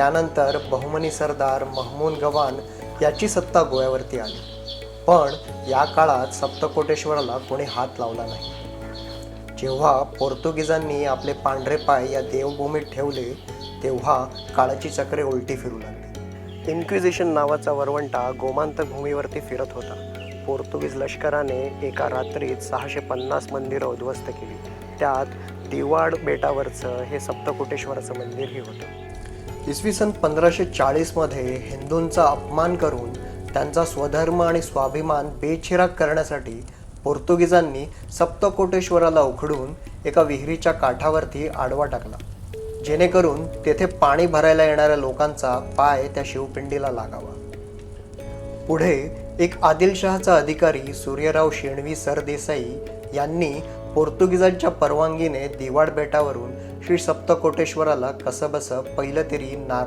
त्यानंतर बहुमनी सरदार महमूद गवान याची सत्ता गोव्यावरती आली. पण या काळात सप्तकोटेश्वराला कोणी हात लावला नाही. जेव्हा पोर्तुगीजांनी आपले पांढरे पाय या देवभूमीत ठेवले तेव्हा काळाची चक्रे उलटी फिरू लागली. इन्क्विजिशन नावाचा वरवंटा गोमांतक भूमीवरती फिरत होता. पोर्तुगीज लष्कराने एका रात्रीत सहाशे पन्नास मंदिरं उद्ध्वस्त केली. त्यात दिवाड बेटावरचं हे सप्तकोटेश्वराचं मंदिरही होतं. इसवी सन पंधराशे चाळीसमध्ये हिंदूंचा अपमान करून त्यांचा स्वधर्म आणि स्वाभिमान बेचिराग करण्यासाठी पोर्तुगीजांनी सप्तकोटेश्वराला उखडून एका विहिरीच्या काठावरती आडवा टाकला. जेणेकरून तेथे पाणी भरायला येणाऱ्या लोकांचा पाय त्या शिवपिंडीला लागावा. पुढे एक आदिलशहाचा अधिकारी सूर्यराव शेणवी सरदेसाई यांनी पोर्तुगीजांच्या परवानगीने दिवाड बेटावरून श्री सप्तकोटेश्वराला कसंबसं पहिलं तरी नार